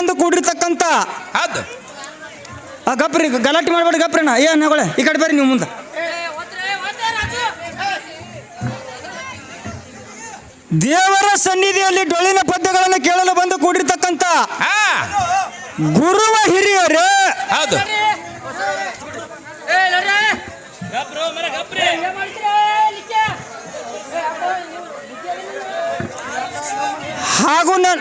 ಬಂದು ಕೂಡಿರ್ತಕ್ಕಂಥ ಆ ಗಪ್ರಿ ಗಲಾಟೆ ಮಾಡಬೇಡಿ ಗಪ್ರಿನ ಏನ್ ಹೇಳ ಈ ಕಡೆ ಬರ್ರಿ ನೀವು ಮುಂದೆ. ದೇವರ ಸನ್ನಿಧಿಯಲ್ಲಿ ಡೊಳ್ಳಿನ ಪದ್ಯಗಳನ್ನು ಕೇಳಲು ಬಂದು ಕೂಡಿರ್ತಕ್ಕಂಥ ಗುರುವ ಹಿರಿಯರು. ಹೌದು. ಹಾಗೂ ನನ್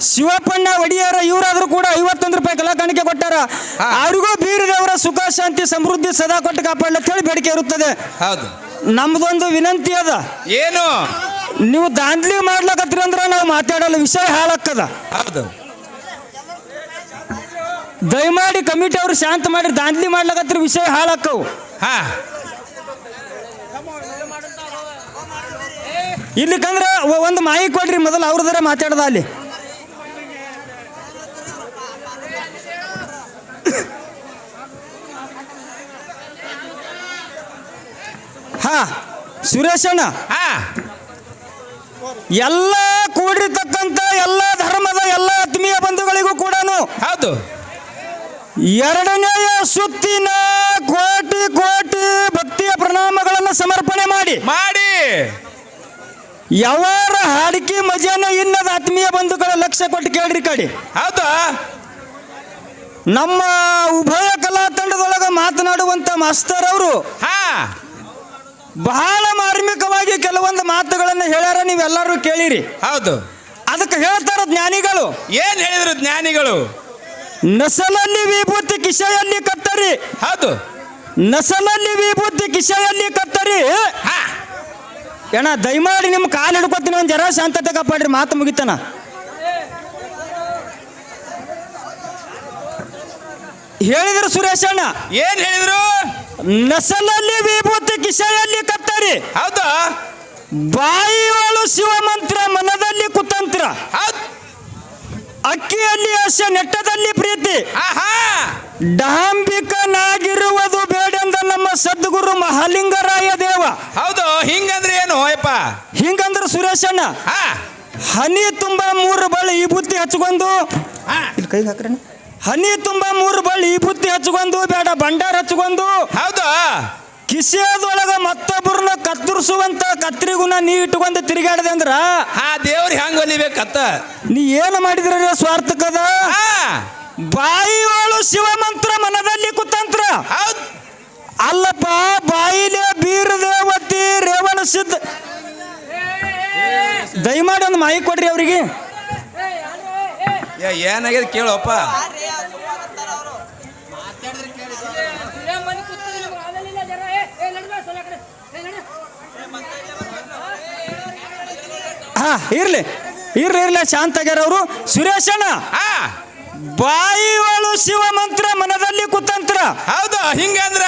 ಶಿವಪ್ಪಣ್ಣ ಒಡಿಯರ ಇವರಾದ್ರೂ ಕೂಡ ಐವತ್ತೊಂದು ರೂಪಾಯಿ ಕಲಾ ಕಾಣಿಕೆ ಕೊಟ್ಟಾರ. ಅವ್ರಿಗೂ ಬೀರದವರ ಸುಖ ಶಾಂತಿ ಸಮೃದ್ಧಿ ಸದಾ ಕೊಟ್ಟು ಕಾಪಾಡಲಿ ಅಂತ ಹೇಳಿ ಬೇಡಿಕೆ ಇರುತ್ತದೆ. ಹೌದು. ನಮ್ದೊಂದು ವಿನಂತಿ ಅದ. ಏನು? ನೀವು ದಾಂದ್ಲಿ ಮಾಡ್ಲಕತ್ತೀರಿ ಅಂದ್ರೆ ನಾವು ಮಾತಾಡಲ್ಲ ವಿಷಯ ಹಾಳಾಗ್ತದ. ಹೌದು. ದಯಮಾಡಿ ಕಮಿಟಿ ಅವ್ರು ಶಾಂತ ಮಾಡಿ ದಾಂದ್ಲಿ ಮಾಡ್ಲಕತ್ರ ವಿಷಯ ಹಾಳಾಕವು ಹಾ. ಇಲ್ಲಿಕಂದ್ರೆ ಒಂದು ಮಾಹಿತಿ ಕೊಡ್ರಿ ಮೊದಲು ಅವ್ರದ್ರೆ ಮಾತಾಡ್ದ ಅಲ್ಲಿ. ಹಾ ಸುರೇಶಣ್ಣ ಹಾ. ಎಲ್ಲ ಕೂಡಿರ್ತಕ್ಕಂಥ ಎಲ್ಲ ಧರ್ಮದ ಎಲ್ಲ ಆತ್ಮೀಯ ಬಂಧುಗಳಿಗೂ ಕೂಡ ಹೌದು. ಎರಡನೆಯ ಸುತ್ತಿನ ಕೋಟಿ ಕೋಟಿ ಭಕ್ತಿಯ ಪ್ರಣಾಮಗಳನ್ನು ಸಮರ್ಪಣೆ ಮಾಡಿ. ಮಾಡಿ. ಯಾವಾರ ಹಾಡಿಕೆ ಮಜಾನ ಇನ್ನದ ಆತ್ಮೀಯ ಬಂಧುಗಳ ಲಕ್ಷ್ಯ ಕೊಟ್ಟು ಕೇಳ್ರಿ ಕಡಿ. ಹೌದು? ನಮ್ಮ ಉಭಯ ಕಲಾ ತಂಡದೊಳಗ ಮಾತನಾಡುವಂತ ಮಾಸ್ತರ್ ಅವರು ಹಾ. ಬಹಳ ಮಾರ್ಮಿಕವಾಗಿ ಕೆಲವೊಂದು ಮಾತುಗಳನ್ನು ಹೇಳ್ಯಾರ ನೀವೆಲ್ಲರೂ ಕೇಳಿರಿ. ಹೌದು. ಅದಕ್ಕೆ ಹೇಳ್ತಾರ ಜ್ಞಾನಿಗಳು. ಏನ್ ಹೇಳಿದ್ರು ಜ್ಞಾನಿಗಳು? ನಸಲಲ್ಲಿ ವಿಭೂತಿ ಕಿಶೆಯಲ್ಲಿ ಕತ್ತರಿ. ಹೌದು. ನಸಲಲ್ಲಿ ವಿಭೂತಿ ಕಿಶೆಯಲ್ಲಿ ಕತ್ತರಿ. ಹಾ. ಏನ ದಯಮಾಡಿ ನಿಮ್ಮ ಕಾಲು ಹಿಡ್ಕೊತೀನಿ ಒಂದು ಜರ ಶಾಂತತೆ ಕಾಪಾಡ್ರಿ ಮಾತು ಮುಗಿತನ. ಹೇಳಿದ್ರು ಸುರೇಶಣ್ಣ ಏನ್ ಹೇಳಿದ್ರು? ನಸಲಲ್ಲಿ ವಿಭೂತಿ ಕಿಶೆಯಲ್ಲಿ ಕತ್ತರಿ. ಹೌದಾ? ಬಾಯಿಯೊಳು ಶಿವಮಂತ್ರ ಮನದಲ್ಲಿ ಕುತಂತ್ರ. ಅಕ್ಕಿಯಲ್ಲಿ ಆಸೆ ನೆಟ್ಟದಲ್ಲಿ ಪ್ರೀತಿ. ಆಹಾ. ಡಾಂಬಿಕನಾಗಿರುವುದು ಸದ್ಗುರು ಮಹಾಲಿಂಗರಾಯ ದೇವ. ಹೌದು ಹಿಂಗಂದ್ರೆ ಏನು ಅಯ್ಯಪ್ಪ? ಹಿಂಗಂದ್ರ ಸುರೇಶಣ್ಣ. ಅಣ್ಣ ಹನಿ ತುಂಬ ಮೂರು ಬಳ್ಳಿ ಈ ಬುತ್ತಿ ಹಚ್ಕೊಂಡು. ಹಾ. ಇಲ್ಲಿ ಕೈಗೆ ಹಾಕ್ರಣ್ಣ. ಹನಿ ತುಂಬ ಮೂರು ಬಳ್ಳಿ ಈ ಬುತ್ತಿ ಹಚ್ಕೊಂಡು ಬೇಡ ಭಂಡಾರ ಹಚ್ಕೊಂಡು. ಹೌದು. ಕಿಸಿಯದೊಳಗ ಮತ್ತೊಬ್ಬರನ್ನ ಕತ್ತರಿಸುವಂತ ಕತ್ರಿಗುಣ ನೀ ಇಟ್ಕೊಂಡು ತಿರುಗಾಡದೆ ಅಂದ್ರ? ಆ ದೇವ್ರಿಗೆ ಹೆಂಗ್ ಒಲಿಬೇಕತ್ತ? ನೀ ಏನು ಮಾಡಿದ್ರ ಸ್ವಾರ್ಥಕದ? ಬಾಯಿ ಶಿವಮಂತ್ರ ಮನದಲ್ಲಿ ಕುತಂತ್ರ. ಹೌದು. ಅಲ್ಲಪ್ಪ ಬಾಯಿಲೆ ಬೀರ ದೇವತಿ ರೇವಣ ಸಿದ್ಧ. ದಯಮಾಡಿ ಒಂದು ಮಾಹಿತಿ ಕೊಡ್ರಿ ಅವರಿಗೆ. ಏ, ಏನಾಗಿದೆ ಕೇಳಪ್ಪ. ಹಾ ಇರ್ಲಿ ಇರ್ಲಿ ಇರ್ಲಿ ಶಾಂತ ಆಗ್ಯಾರ ಅವರು. ಸುರೇಶಣ್ಣ. ಹಾ ಶಿವ ಶಿವಮಂತ್ರ ಮನದಲ್ಲಿ ಕುತಂತ್ರ. ಹೌದು ಹಿಂಗಂದ್ರ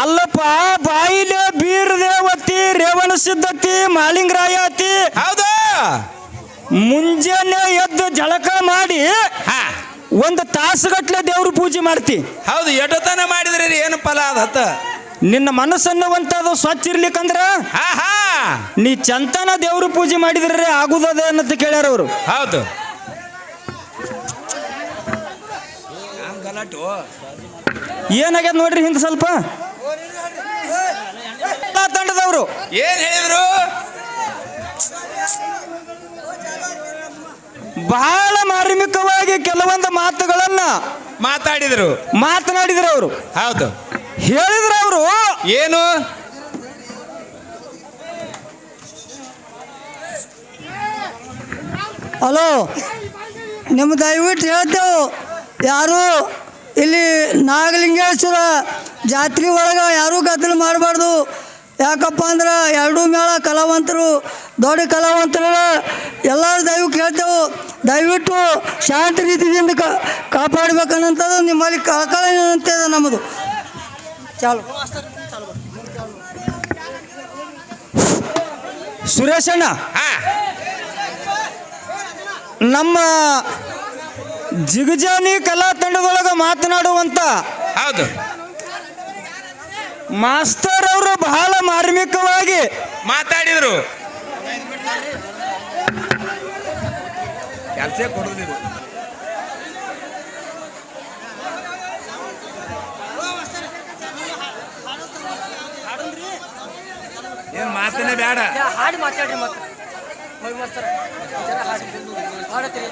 ಅಲ್ಲಪ್ಪ ಬಾಯಿಲೆ ಬೀರ್ ದೇವತಿ ರೇವಣ ಸಿದ್ಧತಿ ಮಾಲಿಂಗರಾಯತಿ. ಹೌದು. ಮುಂಜಾನೆ ಎದ್ದು ಜಳಕ ಮಾಡಿ ಒಂದು ತಾಸುಗಟ್ಲೆ ದೇವ್ರ ಪೂಜೆ ಮಾಡ್ತಿ. ಹೌದು ಎಡತನ ಮಾಡಿದ್ರಿ ಏನು ಫಲ ಅದತ್ತ ನಿನ್ನ ಮನಸ್ಸನ್ನವಂತದು ಸ್ವಚ್ಛ ಇರ್ಲಿಕ್ಕಂದ್ರ ನೀ ಚಂತನ ದೇವ್ರ ಪೂಜೆ ಮಾಡಿದ್ರೆ ಆಗುದದ ಅಂತ ಕೇಳ್ಯಾರ ಅವರು. ಹೌದು ಗಲಾಟು ಏನಾಗ್ಯದ ನೋಡ್ರಿ ಹಿಂದೆ ಸ್ವಲ್ಪ? ತಂಡದವರು. ಏನ್ ಹೇಳಿದ್ರು? ಬಹಳ ಮಾರ್ಮಿಕವಾಗಿ ಕೆಲವೊಂದು ಮಾತುಗಳನ್ನ ಮಾತಾಡಿದ್ರು. ಮಾತನಾಡಿದ್ರು ಅವರು. ಹೌದು. ಹೇಳಿದ್ರು ಅವರು. ಏನು? ಹಲೋ ನಿಮ್ಮ ದಯವಿಟ್ಟು ಹೇಳ್ತೇವೆ. ಯಾರು? ಇಲ್ಲಿ ನಾಗಲಿಂಗೇಶ್ವರ ಜಾತ್ರೆ ಒಳಗೆ ಯಾರೂ ಗದ್ದಲು ಮಾಡಬಾರ್ದು. ಯಾಕಪ್ಪ ಅಂದ್ರೆ ಎರಡೂ ಮೇಳ ಕಲಾವಂತರು ದೊಡ್ಡ ಕಲಾವಂತರು ಎಲ್ಲರೂ ದಯವು ಕೇಳ್ತೇವೆ. ದಯವಿಟ್ಟು ಶಾಂತ ರೀತಿಯಿಂದ ಕ ಕಾಪಾಡ್ಬೇಕನ್ನಂಥದ್ದು ನಿಮ್ಮಲ್ಲಿ ಕಳಕಳಿ ಅಂತದ ನಮ್ಮದು. ಚಾಲು. ಸುರೇಶಣ್ಣ ಹಾ. ನಮ್ಮ ಜಿಗಜಾನಿ ಕಲಾ ತಂಡದೊಳಗ ಮಾತನಾಡುವಂತ ಹೌದು. ಮಾಸ್ತರ್ ಅವರು ಬಹಳ ಮಾರ್ಮಿಕವಾಗಿ ಮಾತಾಡಿದ್ರು. ಕೆಲಸ ಕೊಡುದಿಲ್ಲ ಏನ್ ಮಾತನೇ ಬೇಡ ಹಾಡಿ ಮಾತಾಡ್ರಿ ಮತ್ತೆ. ಹೋಗಿ ಮಾಸ್ತರ. ಜರ ಹಾಡಿ ಹಾಡತ್ರಿ.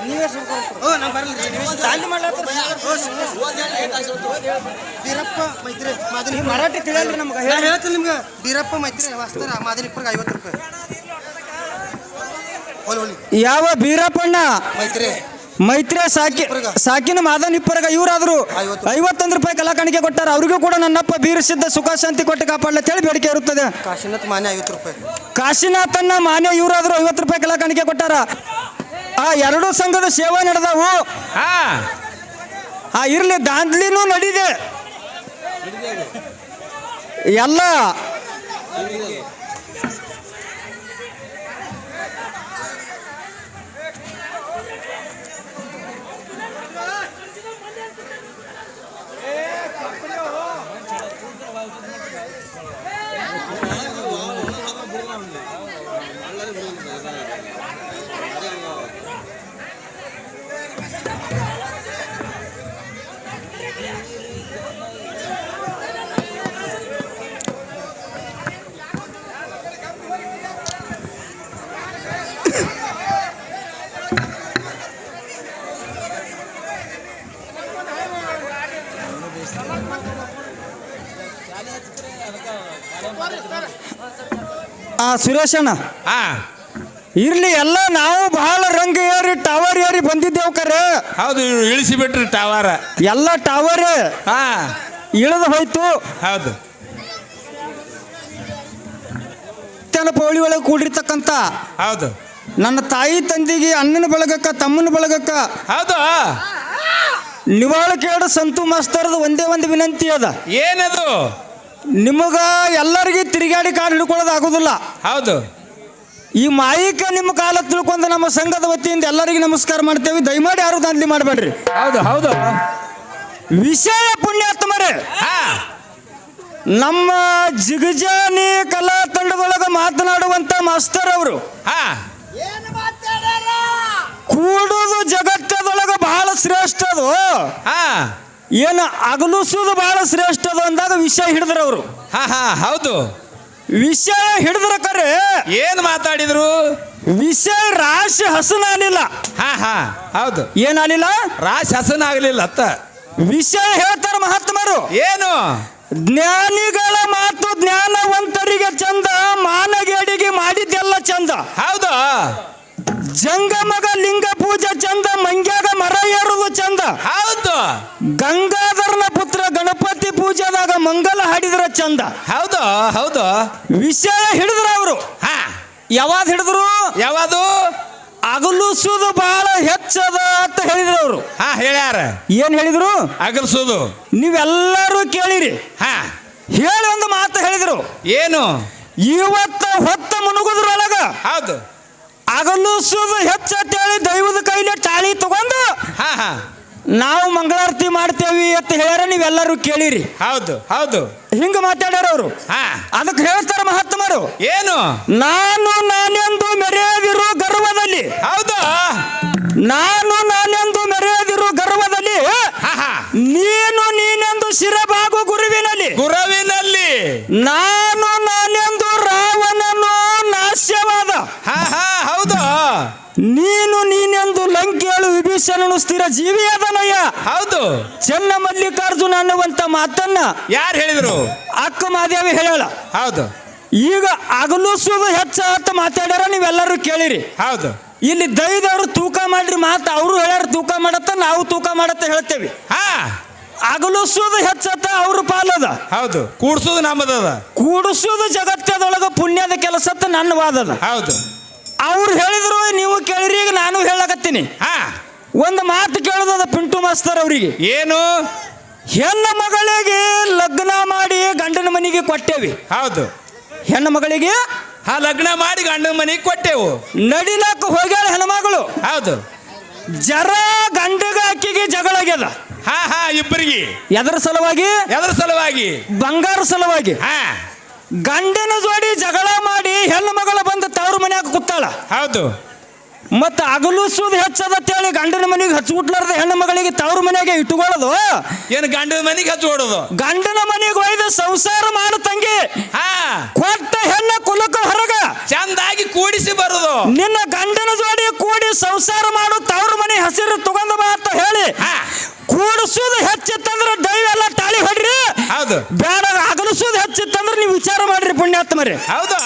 ನೀವೇ ಬೀರಪ್ಪ ಮೈತ್ರಿ ಮಾದರಿ ಮರಾಠಿ ತಿಳಿಯಲ್ರಿ ನಮ್ಗೆ. ನಾನು ಹೇಳ್ತೀನಿ ನಿಮ್ಗೆ. ಬೀರಪ್ಪ ಮೈತ್ರಿ ವಾಸ್ತಾರ ಐವತ್ತು ರೂಪಾಯಿ. ಯಾವ ಬೀರಪ್ಪಣ್ಣ? ಮೈತ್ರಿ. ಮೈತ್ರಿ ಸಾಕಿ ಸಾಕಿನ ಮಾದನ್ ಇಪ್ಪರಗ ಇವರಾದ್ರು ಐವತ್ತು. ಐವತ್ತೊಂದು ರೂಪಾಯಿ ಕಲಾಕಾಣಿಕೆ ಕೊಟ್ಟಾರ. ಅವ್ರಿಗೂ ಕೂಡ ನನ್ನಪ್ಪ ಬೀರಸಿದ್ದ ಸುಖ ಶಾಂತಿ ಕೊಟ್ಟು ಕಾಪಾಡಲ ಹೇಳಿ ಬೇಡಿಕೆ ಇರುತ್ತದೆ. ಕಾಶಿನಾಥ್ ಮಾನ್ಯ ಐವತ್ತು ರೂಪಾಯಿ. ಕಾಶಿನಾಥನ್ನ ಮಾನ್ಯ ಇವರಾದ್ರು ಐವತ್ತು ರೂಪಾಯಿ ಕಲಾಕಾಣಿಕೆ ಕೊಟ್ಟಾರ. ಆ ಎರಡೂ ಸಂಘದ ಸೇವೆ ನಡೆದವು. ಹಾ. ಆ ಇರ್ಲಿ ದಾಂದ್ಲಿನೂ ನಡಿದೆ. ಎಲ್ಲ ಸುರೇಶಣ್ಣ ಹಾ. ಇರ್ಲಿ ಎಲ್ಲ ನಾವು ಬಹಳ ರಂಗ ಏರಿ ಟವರ್ ಏರಿ ಬಂದಿದ್ದೇವು ಕರೆ. ಹೌದು ಇಳಿಸಿ ಬಿಟ್ರಿ ಟವರ್ ಎಲ್ಲ ಟವರ್ ಹಾ. ಇಳಿದು ಹೋಯ್ತು. ಹೌದು. ತನ್ನ ಪೌಳಿ ಒಳಗೆ ಕೂಡಿರ್ತಕ್ಕಂಥ ಹೌದು. ನನ್ನ ತಾಯಿ ತಂದಿಗೆ ಅಣ್ಣನ ಬಳಗಕ್ಕ ತಮ್ಮನ ಬಳಗಕ್ಕ ಹೌದು. ನಿವಾಳ ಕೇಳು ಸಂತು ಮಾಸ್ತರ್ದು ಒಂದೇ ಒಂದು ವಿನಂತಿ ಅದ. ಏನದು? ನಿಮಗ ಎಲ್ಲರಿಗೆ ತಿರುಗಾಡಿ ಕಾಲು ಹಿಡ್ಕೊಳ್ಳೋದು ಆಗೋದಿಲ್ಲ. ಹೌದು. ಈ ಮಾಯಿಕ ನಿಮ್ಮ ಕಾಲ ತಿಳ್ಕೊಂಡು ನಮ್ಮ ಸಂಘದ ವತಿಯಿಂದ ಎಲ್ಲರಿಗೂ ನಮಸ್ಕಾರ ಮಾಡ್ತೇವೆ. ದಯಮಾಡಿ ಯಾರು ದಾಂಧಲಿ ಮಾಡಬೇಡ್ರಿ. ಹೌದು ಹೌದು. ವಿಷಯ ಪುಣ್ಯಾತ್ಮರೇ ಹಾ. ನಮ್ಮ ಜಿಗಜಾನಿ ಕಲಾ ತಂಡದೊಳಗ ಮಾತನಾಡುವಂತ ಮಾಸ್ತರ್ ಅವರು. ಹಾ. ಕೂಡುದು ಜಗತ್ತದೊಳಗೆ ಬಹಳ ಶ್ರೇಷ್ಠ ಅದು. ಹಾ. ಏನು ಅಗಲಿಸೋದು ಬಹಳ ಶ್ರೇಷ್ಠ ಅದು ಅಂದಾಗ ವಿಷಯ ಹಿಡಿದ್ರು ಅವರು. ಹಾ ಹಾ ಹೌದು. ವಿಷಯ ಹಿಡಿದ್ರ ಕರೆ ಏನ್ ಮಾತಾಡಿದ್ರು? ವಿಷಯ ರಾಶಿ ಹಸನಾಲಿಲ್ಲ ಹಾ ಹಾ ಹೌದು. ಏನಾಲಿಲ್ಲ ರಾಶಿ ಹಸನ ಆಗ್ಲಿಲ್ಲ ಅತ್ತ. ವಿಷಯ ಹೇಳ್ತಾರೆ ಮಹಾತ್ಮರು. ಏನು? ಜ್ಞಾನಿಗಳ ಮಾತು ಜ್ಞಾನವಂತರಿಗೆ ಚಂದ ಮಾನಗೇಡಿಗೆ ಮಾಡಿದ್ದೆಲ್ಲ ಚಂದ. ಹೌದು. ಜಂಗಮಗ ಲಿಂಗ ಪೂಜೆ ಚಂದ ಮಂಗ್ಯಾಗ ಮರ ಏರುವುದು ಚಂದ. ಹೌದು. ಗಂಗಾಧರನ ಪುತ್ರ ಗಣಪತಿ ಪೂಜಾದಾಗ ಮಂಗಲ ಹಾಡಿದ್ರ ಚಂದ. ಹೌದು ಹೌದು. ವಿಷಯ ಹಿಡಿದ್ರ ಅವರು. ಹಾ. ಯಾವಾಗ ಹಿಡಿದ್ರು? ಯಾವುದು? ಅಗಲಿಸುವುದು ಬಹಳ ಹೆಚ್ಚದ ಅಂತ ಹೇಳಿದ್ರು ಅವರು. ಹಾ ಹೇಳ್ಯಾರ. ಏನ್ ಹೇಳಿದ್ರು? ಅಗಲ್ಸೋದು. ನೀವೆಲ್ಲರೂ ಕೇಳಿರಿ. ಹಾ. ಹೇಳಿ ಒಂದು ಮಾತು ಹೇಳಿದ್ರು. ಏನು? ಇವತ್ತ ಹೊತ್ತ ಮುನುಗುದ್ರೊಳಗ ಹೌದು. ಅಗಲಿಸುವುದು ಹೇಳಿ ದೈವದ ಕೈಲಿ ಟಾಳಿ ತಗೊಂಡು ಹಾ ಹಾ. ನಾವು ಮಂಗಳಾರತಿ ಮಾಡ್ತೇವಿ ಅಂತ ಹೇಳ್ಯಾರ ನೀವೆಲ್ಲರೂ ಕೇಳಿರಿ. ಹೌದು ಹೌದು. ಹಿಂಗ ಮಾತಾಡ್ಯಾರ ಅವರು. ಹಾ. ಅದಕ್ಕೆ ಹೇಳ್ತಾರ ಮಹಾತ್ಮರು ಏನು? ನಾನು ನಾನೆಂದು ಮೆರೆಯದಿರು ಗರ್ವದಲ್ಲಿ. ಹೌದು. ನಾನು ನಾನೆಂದು ಮೆರೆಯದಿರು ಗರ್ವದಲ್ಲಿ ಹಾ ಹಾ. ನೀನು ನೀನೆಂದು ಶಿರಬಾಗು ಗುರುವಿನಲ್ಲಿ. ಗುರುವಿನಲ್ಲಿ. ನಾನು ನೀನು ನೀನೆಂದು ಲಂಕೇಳು ವಿಭೀಷಣನು ಸ್ಥಿರ ಜೀವಿಯಾದನಯ್ಯ ಹೌದು. ಚೆನ್ನ ಮಲ್ಲಿಕಾರ್ಜುನ ಅನ್ನುವಂತ ಮಾತನ್ನ ಯಾರು ಹೇಳಿದ್ರು? ಅಕ್ಕ ಮಾದೇವಿ ಹೇಳಲ್ಲ ಹೌದು. ಈಗ ಅಗಲಿಸೋದು ಹೆಚ್ಚ ಅಂತ ಮಾತಾಡ್ಯಾರ ನೀವೆಲ್ಲರೂ ಕೇಳಿರಿ. ಹೌದು. ಇಲ್ಲಿ ದೈದವರು ತೂಕ ಮಾಡ್ರಿ ಮಾತು ಅವರು ಹೇಳ್ಯಾರ ತೂಕ ಮಾಡತ್ತ ನಾವು ತೂಕ ಮಾಡತ್ತ ಹೇಳ್ತೇವೆ. ಹಾ. ಅಗಲಿಸೋದು ಹೆಚ್ಚತ್ತ ಅವ್ರ ಪಾಲದ ಹೌದು. ಕೂಡ್ಸೋದು ನಮ್ಮದದ. ಕೂಡಿಸೋದು ಜಗತ್ತದೊಳಗ ಪುಣ್ಯದ ಕೆಲಸತ್ತ ನನ್ನ ವಾದದ. ಹೌದು. ಅವ್ರು ಹೇಳಿದ್ರು ನೀವು ಕೇಳಿರಿ ಈಗ ನಾನು ಹೇಳಕತ್ತೀನಿ. ಹಾ. ಒಂದು ಮಾತು ಕೇಳೋದದ ಪಿಂಟು ಮಾಸ್ತರ್ ಅವರಿಗೆ. ಏನು? ಹೆಣ್ಣ ಮಗಳಿಗೆ ಲಗ್ನ ಮಾಡಿ ಗಂಡನ ಮನೆಗೆ ಕೊಟ್ಟೇವಿ. ಹೌದು. ಹೆಣ್ಣು ಮಗಳಿಗೆ ಹಾ ಲಗ್ನ ಮಾಡಿ ಗಂಡನ ಮನೆಗೆ ಕೊಟ್ಟೆವು. ನಡಿಲಾಕ ಹೋಗ್ಯಾಳ ಹೆಣ್ಮಗಳು ಹೌದು. ಜರ ಗಂಡಗ ಅಕ್ಕಿಗೆ ಜಗಳ ಆಗ್ಯದ. ಹಾ ಹಾ ಇಬ್ಬರಿಗೆ ಎದರ ಸಲುವಾಗಿ? ಎದ್ರ ಸಲುವಾಗಿ? ಬಂಗಾರ ಸಲುವಾಗಿ. ಹಾ. ಗಂಡನ ಜೋಡಿ ಜಗಳ ಮಾಡಿ ಹೆಣ್ಣು ಮಗಳ ಬಂದು ತವ್ರ ಮನ್ಯಾಗ ಕೂತಾಳ. ಹೌದು. ಮತ್ತ ಅಗಲಿಸೋದು ಹೇಳಿ ಗಂಡನ ಮನೆಗೆ ಹಚ್ಚಿಬಿಟ್ಲಾರ್ದ ಹೆಣ್ಣು ಮಗಳಿಗೆ ತವ್ರ ಮನೆಗೆ ಇಟ್ಟುಕೊಳ್ಳೋದು? ಏನು ಗಂಡನ ಮನೆಗೆ ಹಚ್ಚಿ ಓಡೋದು ಗಂಡನ ಮನೆಗೆ ಒಯ್ದು ಸಂಸಾರ ಮಾಡು ತಂಗಿ. ಹಾ. ಕೊಟ್ಟ ಹೆಣ್ಣ ಕುಲಕ ಹೊರಗ. ಚಂದಾಗಿ ಕೂಡಿಸಿ ಬರುದು. ನಿನ್ನ ಗಂಡನ ಜೋಡಿ ಕೂಡಿ ಸಂಸಾರ ಮಾಡು ತವ್ರ ಮನೆ ಹಸಿರು ತಗೊಂಡ ಬಾ ಅಂತ ಹೇಳಿ. ಕೂಡಿಸೋದು ಹೆಚ್ಚಿತ್ತಂದ್ರೆ ದೈವ ಎಲ್ಲ ತಾಳಿ ಹೊಡ್ರಿ. ಹೌದು. ಬೇಡ ಅಗಲಿಸೋದು ಹೆಚ್ಚಿತ್ತಂದ್ರೆ ನೀವು ವಿಚಾರ ಮಾಡ್ರಿ ಪುಣ್ಯಾತ್ಮರಿ ಹೌದು.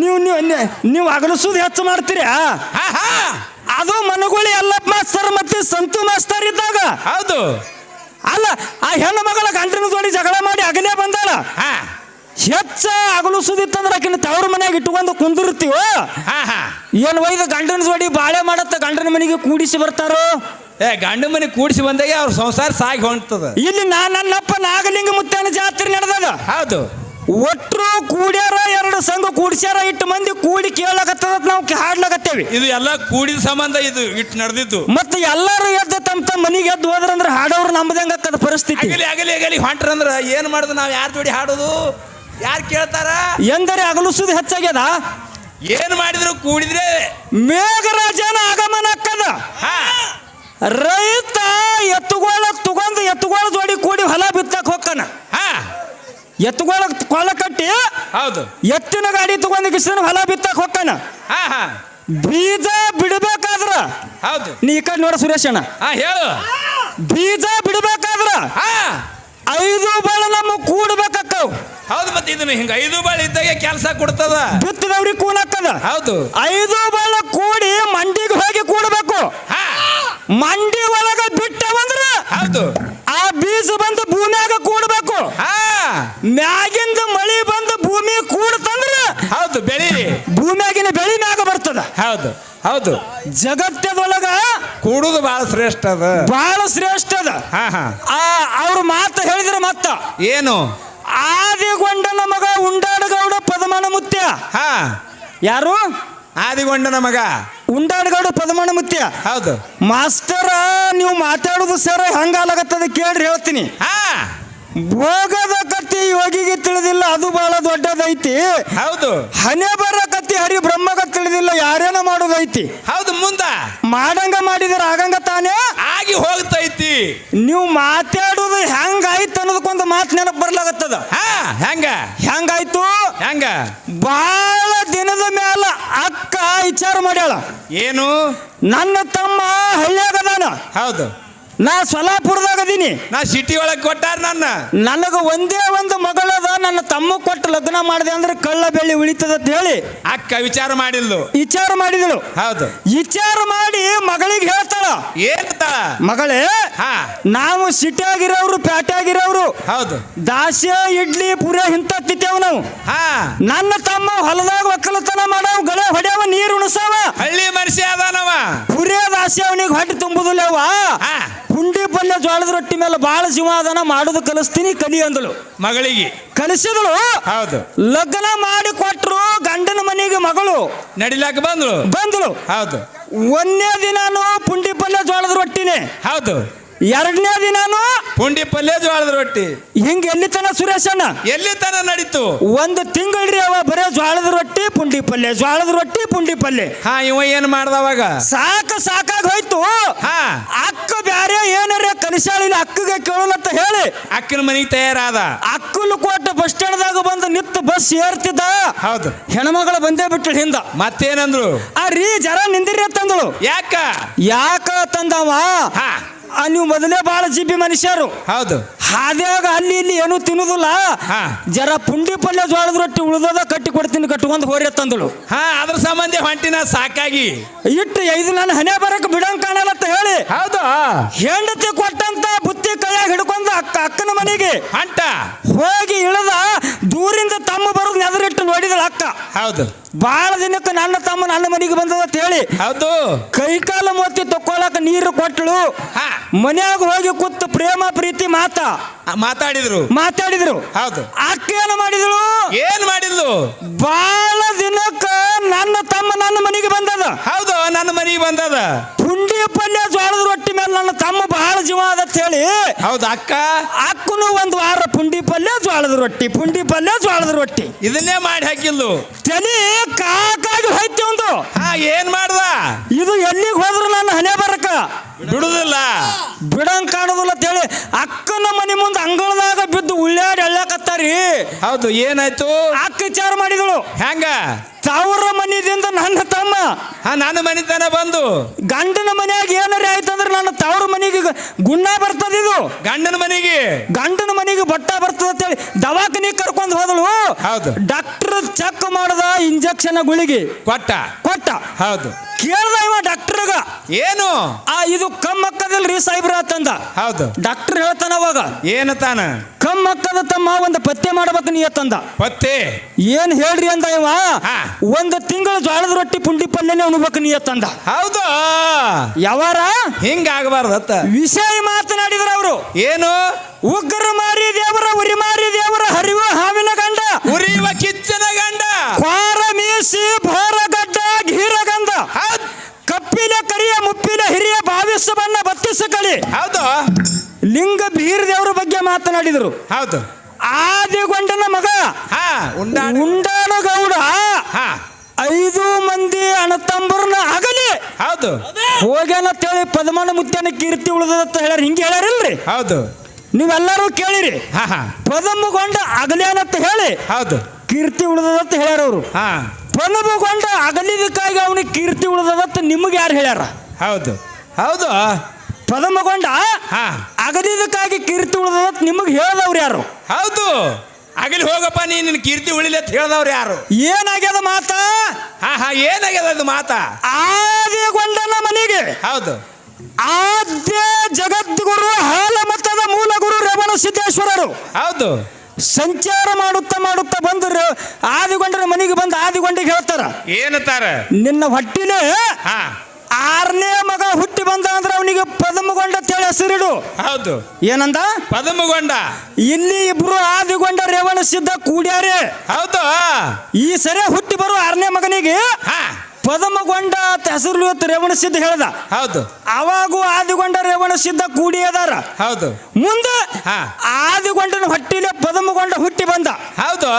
ನೀವು ನೀವು ನೀವು ಅಗಲಿಸೋದು ಹೆಚ್ಚು ಮಾಡ್ತೀರಿ ಅದು ಮನಗುಳಿ ಎಲ್ಲಪ್ಪ ಮಾಸ್ತರ್ ಮತ್ತೆ ಸಂತು ಮಾಸ್ತರ್ ಇದ್ದಾಗ. ಹೌದು. ಅಲ್ಲ ಆ ಹೆಣ್ಣು ಮಗಳ ಗಂಡನ ಜೋಡಿ ಜಗಳ ಮಾಡಿ ಅಗಲೇ ಬಂದಾಳ. ಹೆಚ್ಚ ಅಗಲಿಸೋದಿತ್ತಂದ್ರೆ ಆಕಿನ ತವ್ರ ಮನೆಯಾಗ ಇಟ್ಕೊಂಡು ಕುಂದಿರ್ತೀವ? ಏನ್ ಒಯ್ದು ಗಂಡನ ಜೋಡಿ ಬಾಳೆ ಮಾಡತ್ತ ಗಂಡನ ಮನೆಗೆ ಕೂಡಿಸಿ ಬರ್ತಾರೋ? ಏ ಗಂಡ ಮನೆ ಕೂಡಿಸಿ ಬಂದಾಗ ಅವ್ರ ಸಂಸಾರ ಸಾಗಿ ಹೊಂಟದ ಇಲ್ಲಿ ನಾ ನನ್ನಪ್ಪ ನಾಗಲಿಂಗ ಮುತ್ತಾನ ಜಾತ್ರೆ ನಡೆದದ. ಹೌದು. ಒಟ್ರು ಕೂಡ್ಯಾರ ಎರಡು ಸಂಘ ಕೂಡ್ಸ್ಯಾರ ಇಟ್ಟು ಮಂದಿ ಕೂಡಿ ಕೇಳಕತ್ತದ ನಾವು ಹಾಡ್ಲಕತ್ತೇವಿ. ಇದು ಎಲ್ಲ ಕೂಡಿದ ಸಂಬಂಧ ಇದು ಇಟ್ಟು ನಡೆದಿದ್ದು. ಮತ್ತೆ ಎಲ್ಲರೂ ಎದ್ದ ತಮ್ಮ ತಮ್ಮ ಮನೆಗೆ ಎದ್ದು ಹೋದ್ರಂದ್ರೆ ಹಾಡೋರು ನಮ್ಮದಂಗ ಅಕ್ಕದ ಪರಿಸ್ಥಿತಿ. ಅಗಲಿ ಅಗಲಿ ಅಗಲಿ ಹೊಂಟ್ರಂದ್ರ ಏನ್ ಮಾಡುದು ನಾವು ಯಾರ ಜೋಡಿ ಹಾಡೋದು? ಯಾರು ಕೇಳ್ತಾರ? ಎಂದರೆ ಅಗಲಿಸುದು ಹೆಚ್ಚಾಗ್ಯದ? ಏನ್ ಮಾಡಿದ್ರು ಕೂಡಿದ್ರೆ ಮೇಘರಾಜನ ಆಗಮನ ಅಕ್ಕದ ಹಾ. ರೈತ ಎತ್ತುಗೋಳ ತಗೊಂಡು ಎತ್ತುಗೋಳ ಜೋಡಿ ಕೂಡಿ ಹೊಲ ಬಿತ್ತಕ್ಕೆ ಹೋಗ್ತಾನ ಹಾ. ಎತ್ತುಗೋಳ ಕೊಳ ಕಟ್ಟಿ ಹೌದು. ಎತ್ತಿನ ಗಾಡಿ ತಗೊಂಡು ಕಿಸನ ಹೊಲ ಬಿತ್ತಕ್ಕೆ ಹೋಗ್ತಾನ ಬೀಜ ಬಿಡಬೇಕಾದ್ರ. ಹೌದು. ನೀ ಈ ಕಡೆ ನೋಡ ಸುರೇಶ್ ಅಣ್ಣ. ಹೇಳು. ಬೀಜ ಬಿಡಬೇಕಾದ್ರ. ಐದು ಬಾಳ ನಮ್ಮ ಕೂಡ್ಬೇಕಕ್ಕವ್. ಹೌದು ಮತ್ತೆ ಇದನ್ನ ಹಿಂಗ ಐದು ಬಾಳ ಇದ್ದಾಗ ಕೆಲಸ ಕೊಡ್ತದ. ಬಿತ್ತದವ್ರಿಗೆ ಕೂನಕ್ಕದ ಹೌದು. ಐದು ಬಾಳ ಕೂಡಿ ಮಂಡಿಗೆ ಹೋಗಿ ಕೂಡಬೇಕು. ಹಾ. ಮಂಡಿ ಒಳಗ ಬಿಟ್ಟವಂದ್ರ ಹೌದು. ಆ ಬೀಜ ಬಂದು ಭೂಮಿಯಾಗ ಕೂಡಬೇಕು. ಹಾ. ಮ್ಯಾಗಿಂದ ಮಳಿ ಬಂದು ಭೂಮಿ ಕೂಡ್ತಂದ್ರ ಹೌದು ಬೆಳಿ. ಭೂಮಿಯಾಗಿನ ಬೆಳಿ ಮ್ಯಾಗ ಬರ್ತದ. ಹೌದು ಹೌದು. ಜಗತ್ತದೊಳಗ ಕೂಡುದು ಬಹಳ ಶ್ರೇಷ್ಠ ಅದ. ಬಹಳ ಶ್ರೇಷ್ಠ ಅದ. ಹಾ ಹಾ. ಆ ಅವ್ರ ಮಾತು ಹೇಳಿದ್ರೆ ಮತ್ತ? ಏನು? ಆದಿಗೊಂಡನ ಮಗ ಉಂಡಾಡಗೌಡ ಪದಮನ ಮುತ್ಯ. ಹಾ. ಯಾರು? ಆದಿಗೊಂಡನ ಮಗ. ಉಂಡಾಡ್ಗಾಡು ಪದಮನ ಮುತ್ಯ ಹೌದು. ಮಾಸ್ಟರ್ ನೀವು ಮಾತಾಡುದು ಸರ್ ಹಂಗಾಲಾಗತ್ತದ ಕೇಳ್ರಿ ಹೇಳ್ತೀನಿ. ಹಾ. ಭೋಗದ ಕತ್ತಿ ಯೋಗಿಗೆ ತಿಳಿದಿಲ್ಲ ಅದು ಬಹಳ ದೊಡ್ಡದೈತಿ. ಹೌದು. ಹನೆ ಬರ ಕತ್ತಿ ಹರಿ ಬ್ರಹ್ಮಗ ತಿಳಿದಿಲ್ಲ ಯಾರೇನ ಮಾಡೋದೈತಿ. ಹೌದು ಮುಂದ. ಮಾಡಂಗ ಮಾಡಿದ್ರ ಆಗಂಗ ತಾನೇ? ಆಗಿ ಹೋಗ್ತೈತಿ. ನೀವು ಮಾತಾಡೋದು ಹೆಂಗಾಯ್ತು ಅನ್ನೋದಕ್ಕೊಂದು ಮಾತು ನೆನಪು ಬರ್ಲಾಗತ್ತದ. ಹಾ ಹೆಂಗ? ಹೆಂಗಾಯ್ತು? ಹೆಂಗ? ಬಹಳ ದಿನದ ಮ್ಯಾಲ ಅಕ್ಕ ವಿಚಾರ ಮಾಡ್ಯಾಳ. ಏನು? ನನ್ನ ತಮ್ಮ ಹಳ್ಳಿಯಾಗದಾನ ಹೌದು. ನಾ ಸೊಲಾಪುರದಾಗ ಅದೀನಿ. ನಾ ಸಿಟಿ ಒಳಗೆ ಕೊಟ್ಟಾರ ನನ್ನ. ನನಗ ಒಂದೇ ಒಂದು ಮಗಳದ ನನ್ನ ತಮ್ಮ ಕೊಟ್ಟು ಲಗ್ನ ಮಾಡಿದೆ ಅಂದ್ರೆ ಕಳ್ಳ ಬೆಳ್ಳಿ ಉಳಿತದ ಅಂತ ಹೇಳಿ ಅಕ್ಕ ವಿಚಾರ ಮಾಡಿದ್ಲು ವಿಚಾರ ಮಾಡಿದಳು. ಹೌದು. ವಿಚಾರ ಮಾಡಿ ಮಗಳಿಗೆ ಹೇಳ್ತಾಳ. ತಾ ಮಗಳೇ ಹಾ. ನಾವು ಪ್ಯಾಟೆ ಆಗಿರೋರು. ಹೌದು. ದಾಸ್ಯ ಇಡ್ಲಿ ಪುರಿ ಇಂಥ ತಿತ್ತೇವ್ ನಾವು. ಹಾ. ನನ್ನ ತಮ್ಮ ಹೊಲದಾಗ ಒಕ್ಕಲತನ ಮಾಡವ್ ಗಳೆ ಹೊಡೆಯವ ನೀರು ಉಣಸಾವ ಹಳ್ಳಿ ಮನುಷ್ಯ ಅದಾನವ ಪುರಿಯ ದಾಸ್ಯ ಅವನಿಗೆ ಹೊಟ್ಟೆ ತುಂಬುದಿಲ್ಲವ ಹಾ ಪುಂಡಿ ಪಲ್ಯ ಜೋಳದ ರೊಟ್ಟಿ ಜೀವಾದನ ಮಾಡೋದು ಕಲಿಸ್ತೀನಿ ಕಲಿ ಅಂದಳು. ಮಗಳಿಗೆ. ಕಲಿಸಿದಳು. ಹೌದು. ಲಗ್ನ ಮಾಡಿ ಕೊಟ್ಟರು ಗಂಡನ ಮನೆಗೆ ಮಗಳು. ನಡಿಲಾಕ ಬಂದಳು? ಬಂದಳು. ಹೌದು. ಒಂದೇ ದಿನಾನು ಪುಂಡಿ ಪಲ್ಯ ಜೋಳದ ರೊಟ್ಟಿನೇ. ಹೌದು. ಎರಡನೇ ದಿನಾನು ಪುಂಡಿ ಪಲ್ಯ ಜೋಳದ ರೊಟ್ಟಿ. ಹಿಂಗ ಎಲ್ಲಿ ತನ ಸುರೇಶಣ್ಣ? ಎಲ್ಲಿ ತನ ನಡೀತು? ಒಂದು ತಿಂಗಳ್ರಿ ಅವ ಬರೇ ಜೋಳದ ರೊಟ್ಟಿ ಪುಂಡಿ ಪಲ್ಯ. ಜೋಳದ ರೊಟ್ಟಿ ಪುಂಡಿ ಪಲ್ಯ. ಹಾ ಇವ ಏನ್ ಮಾಡ್ದವಾಗ ಸಾಕ ಸಾಕಾಗ ಹೋಯ್ತು. ಹಾ. ಅಕ್ಕ ಬ್ಯಾರೆ ಏನಾರ ಕನಿಸಾಳಿನ ಅಕ್ಕಗೆ ಕೇಳಲತ್ತ ಹೇಳಿ. ಅಕ್ಕನ ಮನೆಗೆ ತಯಾರಾದ. ಅಕ್ಕಲು ಕೋಟ ಬಸ್ ಸ್ಟ್ಯಾಂಡ್ದಾಗ ಬಂದು ನಿತ್ತು ಬಸ್ ಏರ್ತಿದ್ದ. ಹೌದು. ಹೆಣ್ಮಗಳು ಬಂದೇ ಬಿಟ್ಟಳು ಹಿಂದ. ಮತ್ತೇನಂದ್ರು? ಆ ರೀ ಜರ ನಿಂದಿರಿ ತಂದಳು ಯಾಕ? ಯಾಕ ತಂದವ ಹಾ. ಆ ನೀವು ಮೊದಲೇ ಬಾಳ ಜಿಬ್ಬಿ ಮನುಷ್ಯರು. ಹೌದು. ಹಾದ್ಯಾಗ ಅಲ್ಲಿ ಇಲ್ಲಿ ಏನು ತಿನ್ನುದಿಲ್ಲ. ಹಾ. ಜರ ಪುಂಡಿ ಪಲ್ಯ ಜೋಳದ ರೊಟ್ಟಿ ಉಳ್ದದ ಕಟ್ಟಿ ಕೊಡ್ತೀನಿ ಕಟ್ಕೊಂಡ್ ಹೋರಿ ತಂದಳು ಹಾ ಅದ್ರ ಸಂಬಂಧ ಹೊಂಟಿನ ಸಾಕಾಗಿ. ಇಟ್ಟು ಐದು ನಾನು ಹನೆ ಬರಕ್ ಬಿಡಂಗ್ ಕಾಣಲತ್ತ ಹೇಳಿ. ಹೌದು. ಹೆಂಡತಿ ಕೊಟ್ಟಂತ ಬುತ್ತಿ ಕೈಯಾಗ ಹಿಡ್ಕೊಂಡು ಅಕ್ಕ ಅಕ್ಕನ ಮನೆಗೆ. ಹೊಂಟ ಹೋಗಿ ಇಳದ ದೂರಿಂದ ತಮ್ಮ ಬರೋದು ನೆದರಿಟ್ಟು ನೋಡಿದಳು ಅಕ್ಕ. ಹೌದು. ಬಾಳ ದಿನಕ್ಕೆ ನನ್ನ ತಮ್ಮ ನನ್ನ ಮನೆಗೆ ಬಂದದ ಅಂತ ಹೇಳಿ ಹೌದು. ಕೈಕಾಲ ಮೋತಿ ತಕ್ಕೊಳಕ ನೀರು ಕೊಟ್ಟಳು ಮನ್ಯಾಗ ಹೋಗಿ ಕೂತು ಪ್ರೇಮ ಪ್ರೀತಿ ಮಾತ. ಮಾತಾಡಿದ್ರು. ಮಾತಾಡಿದ್ರು. ಹೌದು. ಅಕ್ಕ ಏನು ಮಾಡಿದಳು? ಏನ್ ಮಾಡಿದ್ಲು? ಬಾಳ ದಿನಕ್ಕ ನನ್ನ ತಮ್ಮ ನನ್ನ ಮನೆಗೆ ಬಂದದ. ಹೌದು ನನ್ನ ಮನೆಗೆ ಬಂದದ. ಪುಂಡಿ ಪಲ್ಯ ಜೋಳದ ರೊಟ್ಟಿ ಮೇಲೆ ನನ್ನ ತಮ್ಮ ಬಹಳ ಜೀವ ಅದ ಹೇಳಿ ಹೌದು ಅಕ್ಕ ಅಕ್ಕನು ಒಂದು ವಾರ ಪುಂಡಿ ಪಲ್ಯ ಜ್ವಾಳದ ರೊಟ್ಟಿ ಪುಂಡಿ ಪಲ್ಯ ಜ್ವಾಳದ ರೊಟ್ಟಿ. ಇದನ್ನೇ ಮಾಡಿ ಹಾಕಿಲ್ಲು ತನಿ ಕಾಕಾಗಿ ಹೋಯ್ತು ಒಂದು. ಹಾ ಏನ್ ಮಾಡ್ದ? ಇದು ಎಲ್ಲಿಗೆ ಹೋದ್ರು ನನ್ನ ಹಣೆ ಬರಕ? ಬಿಡುದಿಲ್ಲ. ಬಿಡಂಗ್ ಕಾಣುದಿಲ್ಲ ಅಂತ ಹೇಳಿ ಅಕ್ಕನ ಮನೆ ಮುಂದೆ ಅಂಗಳದಾಗ ಬಿದ್ದು ಉಳ್ಳಾಡಿ ಎಳ್ಳಾಕತ್ತಾರಿ ಹೌದು ಏನಾಯ್ತು? ಅಕ್ಕ ವಿಚಾರ ಮಾಡಿದಳು. ಹೆಂಗ ತಾವ್ರ ಮನೆಯಿಂದ ನನ್ನ ತಮ್ಮ ಹಾ ನನ್ನ ಮನಿತನ ಬಂದು. ಗಂಡನ ಮನೆಯಾಗ ಏನಾರ ಆಯ್ತಂದ್ರೆ ನನ್ನ ತವ್ರ ಮನೆಗೆ ಗುಣ್ಣ ಬರ್ತದ ಇದು. ಗಂಡನ ಮನೆಗೆ. ಗಂಡನ ಮನೆಗೆ ಬಟ್ಟ ಬರ್ತದ ಅಂತೇಳಿ ದವಾಖಾನೆ ಕರ್ಕೊಂಡು ಹೋದಳು. ಹೌದು. ಡಾಕ್ಟರ್ ಚೆಕ್ ಮಾಡದ ಇಂಜೆಕ್ಷನ್ ಗುಳಿಗೆ. ಕೊಟ್ಟ. ಕೊಟ್ಟ. ಹೌದು. ಕೇಳ್ದ ಇವ ಡಾಕ್ಟರ್ಗ. ಏನು? ಆ ಇದು ಕಮ್ ರೀ ಸಾಹೇಬ್ರ ಅಂತಂದ. ಹೌದು. ಡಾಕ್ಟರ್ ಹೇಳ್ತಾನ ಅವಾಗ. ಏನು ತಾನ? ಕಮ್ಮಕ್ಕದ ತಮ್ಮ ಒಂದು ಪತ್ತೆ ಮಾಡ್ಬೇಕು ನೀ ಅಂತಂದ. ಪತ್ತೆ? ಏನ್ ಹೇಳ್ರಿ ಅಂದ ಇವ. ಒಂದು ತಿಂಗಳು ಜೋಳದ ರೊಟ್ಟಿ ಪುಂಡಿ ಪಲ್ಯನೇ ಉಣ್ಬೇಕು ನೀ ತಂದ ಹೌದು? ಯಾವಾರ? ಹಿಂಗ ಆಗಬಾರ್ದತ್ತ ವಿಷಯ ಮಾತನಾಡಿದ್ರ ಅವರು. ಏನು? ಉಗ್ರ ಮಾರಿ ದೇವರ ಉರಿ ಮಾರಿ ದೇವರ ಹರಿವ ಹಾವಿನ ಗಂಡ. ಉರಿಯುವ ಕಿಚ್ಚನ ಗಂಡ. ಕ್ವಾರ ಮೀಸಿ ಭಾರ ಗಡ್ಡ ಘೀರ ಗಂಧ. ಕಪ್ಪಿನ ಕರಿಯ ಮುಪ್ಪಿನ ಹಿರಿಯ ಭಾವಿಸ ಬಣ್ಣ ಬತ್ತಿಸ ಕಳಿ. ಹೌದು. ಲಿಂಗ ಬೀರ್ ದೇವರ ಬಗ್ಗೆ ಮಾತನಾಡಿದರು. ಹೌದು. ಆದಿಗೊಂಡನ ಮಗ. ಉಂಡಾನ ಗೌಡ ಹಾ. ಐದು ಮಂದಿ ಅಣ್ಣತಂಬರನ್ನ ಆಗಲಿ ಹೌದು. ಹೋಗ್ಯಾನ ಹೇಳಿ ಪದ್ಮನ ಮುತ್ಯನ ಕೀರ್ತಿ ಉಳಿದಂತ ಹೇಳ್ಯಾರ. ಹಿಂಗೆ ಹೇಳ್ಯಾರಿಲ್ರಿ? ಹೌದು. ನೀವೆಲ್ಲರೂ ಕೇಳಿರಿ. ಪದಮಗೊಂಡ ಅಗಲಿ ಪದಮಗೊಂಡ ಅಗಲ್ಯಾನಂತ ಹೇಳಿ. ಹೌದು. ಕೀರ್ತಿ ಉಳಿದದಂತ ಹೇಳ್ಯಾರ ಅವರು. ಹಾ. ಪದಮಗೊಂಡ ಅಗಲಿದಕ್ಕಾಗಿ ಅವನಿಗೆ ಕೀರ್ತಿ ಉಳಿದದಂತ ನಿಮಗೆ ಯಾರು ಹೇಳ್ಯಾರ? ಹೌದು. ಹೌದು. ಪದಮಗೊಂಡ ಹಾ. ಅಗದಿದಕ್ಕಾಗಿ ಕೀರ್ತಿ ಉಳಿದ ನಿಮಗೆ ಹೇಳ್ದವ್ರು ಯಾರು? ಹೌದು. ಆಗಲಿ ಹೋಗಪ್ಪ ನೀ ನಿನ್ನ ಕೀರ್ತಿ ಉಳಿಲಿ ಅಂತ ಹೇಳ್ದವ್ರು ಯಾರು? ಏನಾಗ್ಯದ ಮಾತ? ಹಾ ಹಾ ಏನಾಗ್ಯದ ಅದು ಮಾತಾ? ಆದಿಗೊಂಡನ ಮನೆಗೆ. ಹೌದು. ಆದ್ಯ ಜಗದ್ಗುರು ಹಾಲ ಮತದ ಮೂಲ ಗುರು ರೇವಣ ಸಿದ್ದೇಶ್ವರರು. ಹೌದು. ಸಂಚಾರ ಮಾಡುತ್ತಾ ಮಾಡುತ್ತಾ ಬಂದರು ಆದಿಗೊಂಡನ ಮನೆಗೆ ಬಂದು ಆದಿಗೊಂಡಿಗೆ ಹೇಳ್ತಾರ. ಏನತ್ತಾರ ನಿನ್ನ ಹೊಟ್ಟಿನ ಹಾ. ಆರನೇ ಮಗ ಹುಟ್ಟಿ ಬಂದ ಅಂದ್ರೆ ಅವನಿಗೆ ಪದಮಗೊಂಡ ತೇಳಿ ಹೆಸರಿಡು ಹೌದು. ಏನಂದ? ಪದಮಗೊಂಡ. ಇಲ್ಲಿ ಇಬ್ರು ಆದಿಗೊಂಡ ರೇವಣ ಸಿದ್ಧ ಕೂಡ್ಯಾರೆ. ಹೌದು. ಈ ಸರಿ ಹುಟ್ಟಿ ಬರೋ ಆರನೇ ಮಗನಿಗೆ ಪದಮಗೊಂಡ ಹೆಸರು ಇವತ್ತು ರೇವಣ ಸಿದ್ಧ ಹೇಳ್ದ. ಹೌದು. ಅವಾಗೂ ಆದಿಗೊಂಡ ರೇವಣ ಸಿದ್ಧ ಕೂಡಿ ಅದಾರ. ಹೌದು. ಮುಂದೆ. ಆದಿಗೊಂಡನ ಹೊಟ್ಟಿಲೆ ಪದಮಗೊಂಡ ಹುಟ್ಟಿ ಬಂದ. ಹೌದು.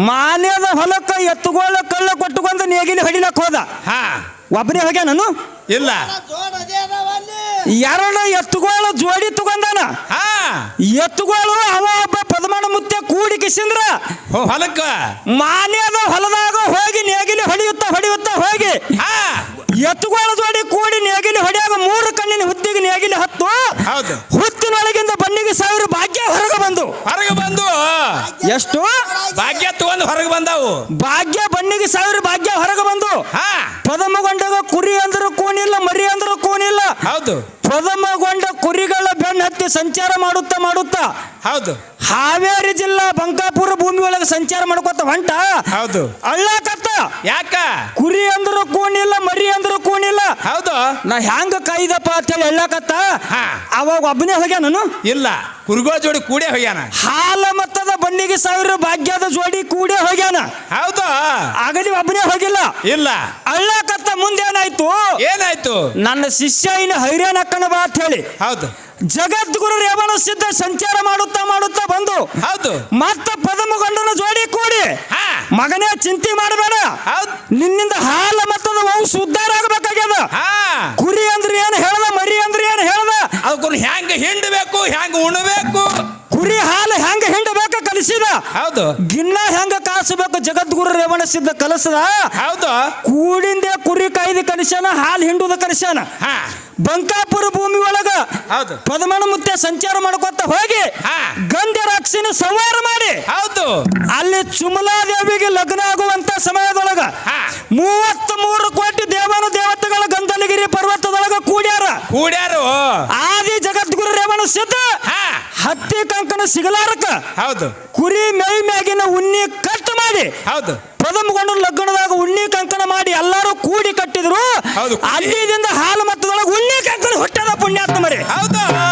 ಮಾನ್ಯದ ಹೊಲಕ್ಕ ಎತ್ತುಗೋಳ ಕಳ್ಳ ಕೊಟ್ಟುಕೊಂಡು ನೇಗಿಲಿ ಹೊಡಿಲಕ್ ಹೋದ. ಹಾ. ಒಬ್ಬನೇ ಹೋಗ್ಯ ನಾನು? ಇಲ್ಲ. ಎರಡು ಎತ್ತುಗಳು ಜೋಡಿ ತಗೊಂಡಾನ? ಹಾ. ಎತ್ತುಗೋಳು ಅವ ಒಬ್ಬ ಪದಮಾನ ಮುತ್ತೆ ಕೂಡಿ ಕಿಸಿಂದ್ರ? ಹೊಲಕ್ಕ. ಮಾನ್ಯದ ಹೊಲದಾಗ ಹೋಗಿ ನೇಗಿಲಿ ಹೊಡಿಯುತ್ತಾ ಹೊಡಿಯುತ್ತಾ ಹೋಗಿ ಹಾ. ಎತ್ತುಗೋಳ ಜೋಡಿ ಕೂಡಿ ನೇಗಿಲಿ ಹೊಡೆಯಾಗ ಮೂರು ಕಣ್ಣಿನ ಹುತ್ತಿಗೆ ನೇಗಿಲಿ ಹತ್ತು ಹೌದು. ಹುತ್ತಿನೊಳಗಿಂದ ಬನ್ನಿಗೆ ಸಾವಿರ ಭಾಗ್ಯ ಹೊರಗೆ ಬಂದು. ಹೊರಗೆ ಬಂದು. ಎಷ್ಟು? ಭಾಗ್ಯ ತಗೊಂಡು ಹೊರಗೆ ಬಂದವು. ಭಾಗ್ಯ ಬನ್ನಿಗೆ ಸಾವಿರ ಭಾಗ್ಯ ಹೊರಗೆ ಬಂದು. ಹಾ. ಹೌದು. ಪ್ರಥಮಗೊಂಡ ಕುರಿಗಳ ಬೆನ್ನ ಹತ್ತಿ ಸಂಚಾರ ಮಾಡುತ್ತಾ ಮಾಡುತ್ತಾ ಹೌದು. ಹಾವೇರಿ ಜಿಲ್ಲಾ ಬಂಕಾಪುರ ಭೂಮಿ ಒಳಗೆ ಸಂಚಾರ ಮಾಡ್ಕೊತ ಹೊಂಟ. ಹೌದು. ಅಳ್ಳಾಕತ್ತ. ಯಾಕ? ಕುರಿ ಅಂದ್ರು ಕೂಣಿಲ್ಲ ಮರಿ ಅಂದ್ರು ನಾ ಹ್ಯಾಂಗ ಕಾಯ್ದಪ್ಪ ಅಂತೇಳಿ ಹೇಳಕತ್ತ? ಹಾ. ಅವಾಗ ಒಬ್ಬನೇ ಹೋಗ್ಯ ನಾನು? ಇಲ್ಲ. ಕುರುಗೋ ಜೋಡಿ ಕೂಡೇ ಹೋಗ್ಯಾನ. ಹಾಲ ಮತ್ತದ ಬಣ್ಣಿಗೆ ಸಾವಿರ ಭಾಗ್ಯದ ಜೋಡಿ ಕೂಡೇ ಹೋಗ್ಯಾನ. ಹೌದು? ಆಗಲಿ ಒಬ್ಬನೇ ಹೋಗಿಲ್ಲ? ಇಲ್ಲ. ಅಳ್ಳಾಕತ್ತ ಮುಂದೇನಾಯ್ತು? ಏನಾಯ್ತು? ನನ್ನ ಶಿಷ್ಯ ಇನ್ನು ಹೈರಾಣ ಅಕ್ಕನ ಬಾ ಅಂತ ಹೇಳಿ. ಹೌದು. ಜಗದ್ಗುರು ರೇವಣ ಸಿದ್ಧ ಸಂಚಾರ ಮಾಡುತ್ತಾ ಮಾಡುತ್ತಾ ಬಂದು ಹೌದು. ಮತ್ತ ಪದಮುಗಂಡನ ಜೋಡಿ ಕೂಡಿ ಮಗನೇ ಚಿಂತೆ ಮಾಡಬೇಡ. ನಿನ್ನಿಂದ ಹಾಲ ಮತ್ತದ ವಂಶ ಉದ್ಧಾರ ಆಗಬೇಕಾಗ್ಯದ. ಕುರಿ ಅಂದ್ರೆ ಏನು ಹೇಳ್ದ ಮರಿ ಅಂದ್ರೆ ಏನು ಹೇಳ್ದ? ಅದಕ್ಕೊಂದು ಹೆಂಗೆ ಹಿಂಡಬೇಕು ಹೆಂಗೆ ಉಣಬೇಕು? ಕುರಿ ಹಾಲು ಹೆಂಗ ಹಿಂಡಬೇಕು ಕಲಿಸಿದ? ಹೌದು. ಗಿನ್ನ ಹೆಂಗ ಕಾಸಬೇಕು ಜಗದ್ಗುರು ರೇವಣ ಸಿದ್ಧ ಕಲಸದ? ಹೌದು. ಕೂಡಿಂದೆ ಕುರಿ ಕಾಯ್ದು ಕಲಿಸ್ಯಾನ ಹಾಲು ಹಿಂಡುದ ಕಲಿಸ್ಯಾನ? ಬಂಕಾಪುರ ಭೂಮಿ ಒಳಗ ಹೌದು. ಪದಮಣ ಮುತ್ತೆ ಸಂಚಾರ ಮಾಡ್ಕೊತ ಹೋಗಿ. ಗಂಧ ರಾಕ್ಷಿನ ಸಂವಾರ ಮಾಡಿ. ಹೌದು. ಅಲ್ಲಿ ಚುಮಲಾದೇವಿಗೆ ಲಗ್ನ ಆಗುವಂತ ಸಮಯದೊಳಗ. ಮೂವತ್ತ್ ಮೂರು ಕೋಟಿ ದೇವನ ದೇವತೆಗಳ ಗಂಧಲಗಿರಿ ಪರ್ವತದೊಳಗ ಕೂಡ್ಯಾರ. ಕೂಡ್ಯಾರು. ಆದಿ ಜಗದ್ಗುರು ರೇವಣ ಸಿದ್ಧ ಹತ್ತಿ ಕಂಕಣ ಸಿಗಲಾರಕ ಹೌದು. ಕುರಿ ಮೈ ಮ್ಯಾಗಿನ ಉನ್ನಿ ಕಟ್ ಮಾಡಿ ಹೌದು. ಪದಮಗೊಂಡ ಲಗ್ನದಾಗ ಉಣ್ಣಿ ಕಂಕಣ ಮಾಡಿ ಎಲ್ಲರೂ ಕೂಡಿ ಕಟ್ಟಿದ್ರು. ಹೌದು. ಅಲ್ಲಿದಿಂದ ಹಾಲು ಮತ್ತದೊಳಗೆ ಉಣ್ಣಿ ಕಂಕಣ ಹುಟ್ಟದ ಪುಣ್ಯಾತ್ಮ ಹೌದಾ ಹೌದು?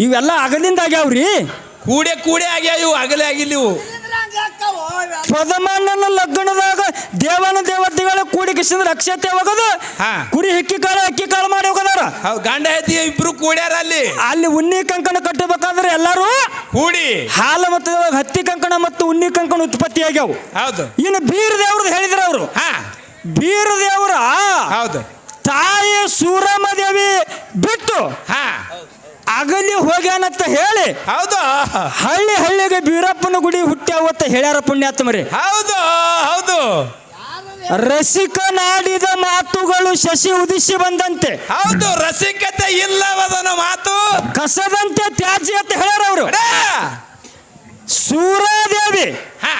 ಇವೆಲ್ಲ ಅಗಲಿಂದ ಆಗ್ಯಾವ್ರಿ? ಕೂಡೆ ಕೂಡೆ ಆಗ್ಯಾವ ಇವು ಅಗಲೇ ಆಗಿಲ್ಲ ಇವು. ಪದಮಣ್ಣನ ಲಗ್ನದಾಗ ದೇವನ ದೇವತೆಗಳ ಕೂಡಿ ಕಿಸಿಂದ್ರ ಅಕ್ಷತೆ ಹೋಗದು. ಕುರಿ ಹಿಕ್ಕಿ ಕಾಳು ಅಕ್ಕಿ ಕಾಳು ಮಾಡಿ ಹೋಗೋದಾರ ಗಂಡ ಹೆತ್ತಿ ಇಬ್ರು ಕೂಡ್ಯಾರ ಅಲ್ಲಿ? ಅಲ್ಲಿ ಉನ್ನಿ ಕಂಕಣ ಕಟ್ಟಬೇಕಾದ್ರೆ ಎಲ್ಲರೂ ಕೂಡಿ. ಹಾಲು ಮತ್ತು ಹತ್ತಿ ಕಂಕಣ ಮತ್ತು ಉನ್ನಿ ಕಂಕಣ ಉತ್ಪತ್ತಿ ಆಗ್ಯಾವ. ಹೌದು. ಇನ್ನು ಬೀರ ದೇವ್ರದ್ದು ಹೇಳಿದ್ರ ಅವರು. ಹಾ. ಬೀರ ದೇವರ ಹೌದು. ತಾಯಿ ಸೂರಮ್ಮ ದೇವಿ ಬಿಟ್ಟು ಹಾ. ಅಗಲಿ ಹೋಗ್ಯಾನಂತ ಹೇಳಿ ಹೌದು? ಹಳ್ಳಿ ಹಳ್ಳಿಗೆ ಬೀರಪ್ಪನ ಗುಡಿ ಹುಟ್ಟ್ಯಾವತ್ತ ಹೇಳ್ಯಾರ ಪುಣ್ಯಾತ್ಮರಿ. ಹೌದು? ಹೌದು. ರಸಿಕ ನಾಡಿದ ಮಾತುಗಳು ಶಶಿ ಉದಿಸಿ ಬಂದಂತೆ. ಹೌದು ರಸಿಕತೆ ಇಲ್ಲವದನ ಮಾತು. ಕಸದಂತೆ ತ್ಯಾಜ್ಯ ಅಂತ ಹೇಳ್ಯಾರ ಅವರು! ಸೂರಾದೇವಿ ಹಾ.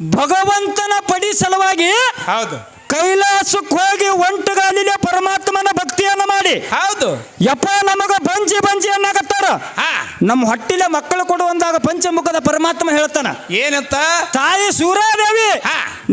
ಭಗವಂತನ ಪಡಿ ಸಲುವಾಗಿ ಹೌದು. ಕೈಲಾಸಕ್ಕೆ ಹೋಗಿ ಒಂಟುಗಾಲಿಲೆ ಪರಮಾತ್ಮನ ಭಕ್ತಿಯನ್ನ ಮಾಡಿ. ಹೌದು. ಯಪ್ಪ ನಮಗ ಬಂಜಿ ಬಂಜಿ ಅನ್ನಕತ್ತಾರ. ಹಾ. ನಮ್ಮ ಹೊಟ್ಟಿಲೆ ಮಕ್ಕಳು ಕೊಡುವಂದಾಗ ಪಂಚಮುಖದ ಪರಮಾತ್ಮ ಹೇಳ್ತಾನ. ಏನಂತ? ತಾಯಿ ಸೂರ್ಯದೇವಿ.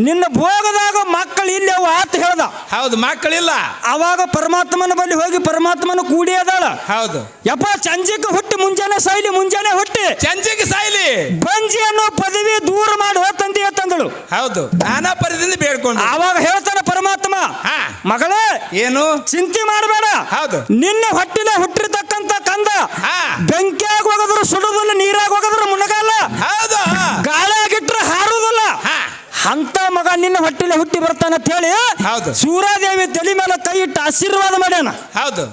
ನಿನ್ನ ಭೋಗದಾಗ ಮಕ್ಕಳು ಇಲ್ಲಿ ಅವ ಆತ ಹೇಳ್ದ. ಹೌದು ಮಕ್ಕಳಿಲ್ಲ. ಅವಾಗ ಪರಮಾತ್ಮನ ಬಳಿ ಹೋಗಿ ಪರಮಾತ್ಮನ ಕೂಡಿ ಅದಾಳ. ಹೌದು. ಯಪ್ಪ ಚಂಜಿಗೆ ಹುಟ್ಟಿ ಮುಂಜಾನೆ ಸಾಯ್ಲಿ ಮುಂಜಾನೆ ಹುಟ್ಟಿ. ಚಂಜಿಗೆ ಸಾಯ್ಲಿ. ಬಂಜಿ ಅನ್ನೋ ಪದವಿ ದೂರ ಮಾಡಿ ಹೋತಂದಿ ತಂದಳು ಹೌದು ನಾನಾ ಪರಿದಿಂದ ಬೇಡ್ಕೊಂಡು. ಆವಾಗ ಹೇಳ್ತಾನ ಪರಮಾತ್ಮ. ಮಗಳೇ ಏನು? ಚಿಂತೆ ಮಾಡಬೇಡ. ಹೌದು. ನಿನ್ನ ಹೊಟ್ಟಿನ ಹುಟ್ಟಿರ್ತಕ್ಕಂತ ಕಂದ. ಬೆಂಕಿಯಾಗ ಹೋಗದ್ರು ಸುಡುದಿಲ್ಲ ನೀರಾಗ ಹೋಗದ್ರ ಮುನಗಲ್ಲ ಹೌದು. ಗಾಳಿಯಾಗಿಟ್ರೆ ಹಾರುದಿಲ್ಲ ಅಂತ ಮಗ ನಿನ್ನ ಹೊಟ್ಟಿನ ಹುಟ್ಟಿ ಬರ್ತಾನೆ ಅಂತ ಹೇಳಿ ಹೌದು. ಸೂರಾದೇವಿ ತಲೆ ಮೇಲೆ ಕೈ ಇಟ್ಟು ಆಶೀರ್ವಾದ ಮಾಡ್ಯಾನ. ಹೌದು.